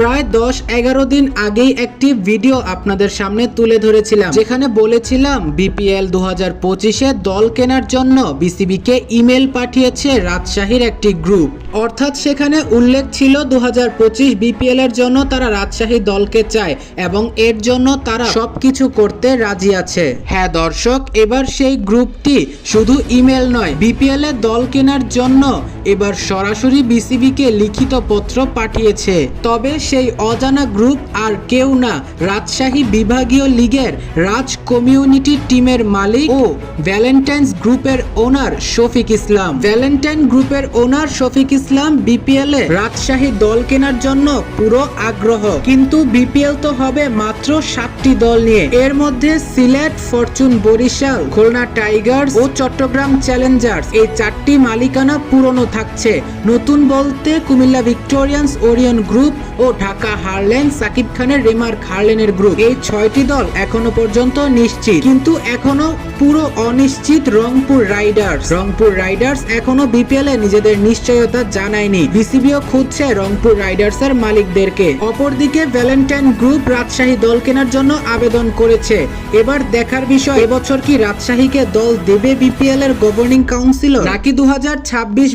প্রায় দশ এগারো দিন আগেই একটি ভিডিও আপনাদের সামনে তুলে ধরেছিলাম। যেখানে বলেছিলাম, বিপিএল দু হাজার পঁচিশে দল কেনার জন্য বিসিবিকে ইমেল পাঠিয়েছে রাজশাহীর একটি গ্রুপ। অর্থাৎ সেখানে উল্লেখ ছিল দু হাজার পঁচিশ বিপিএল এর জন্য তারা রাজশাহী দলকে চায় এবং এর জন্য তারা সবকিছু করতে রাজি আছে। হ্যাঁ দর্শক, এবার সেই গ্রুপটি শুধু ইমেল নয় বিপিএল এ দল কেনার জন্য এবার সরাসরি বিসিবিকে লিখিত পত্র পাঠিয়েছে। তবে সেই অজানা গ্রুপ আর কেউ না, রাজশাহী বিভাগীয় লীগের রাজ কমিউনিটি টিমের মালিক ও ভ্যালেন্টাইন্স গ্রুপের ওনার শফিক ইসলাম। ভ্যালেন্টাইন গ্রুপের ওনার শফিক ইসলাম বিপিএল এ রাজশাহী দল কেনার জন্য পুরো আগ্রহ। কিন্তু বিপিএল তো হবে মাত্র সাতটি দল নিয়ে। এর মধ্যে সিলেট, ফরচুন, বরিশাল, খুলনা টাইগার্স ও চট্টগ্রাম চ্যালেঞ্জার্স এই চারটি মালিকানা পুরনো থাকছে। নতুন বলতে কুমিল্লা ভিক্টোরিয়ান্স, ওরিয়ন গ্রুপ ও ঢাকা হারলেন সাকিব খানের রেমার্ক হারলেনের গ্রুপ। এই ছয়টি দল এখনও পর্যন্ত নিশ্চিত। কিন্তু এখনও পুরো অনিশ্চিত রংপুর রাইডার্স। রংপুর রাইডার্স এখনও বিপিএল এ নিজেদের নিশ্চয়তা জানায়নি। বিসিবিও খুঁজছে রংপুর রাইডার্স এর মালিকদেরকে। অপরদিকে ভ্যালেন্টাইন গ্রুপ রাজশাহী দল কেনার জন্য আবেদন করেছে। এবার দেখার বিষয়, এবছর কি রাজশাহীকে দল দেবে বিপিএল এর গভর্নিং কাউন্সিল নাকি দু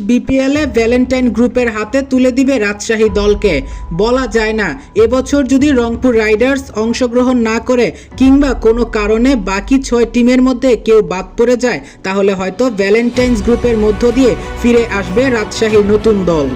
বিপিএল এ ভ্যালেন্টাইন গ্রুপের হাতে তুলে দিবে রাজশাহী দলকে? বলা যায় না। এবছর যদি রংপুর রাইডার্স অংশগ্রহণ না করে কিংবা কোনো কারণে বাকি ছয় টিমের মধ্যে কেউ বাদ পড়ে যায়, তাহলে হয়তো ভ্যালেন্টাইন্স গ্রুপের মধ্য দিয়ে ফিরে আসবে রাজশাহীর নতুন দল।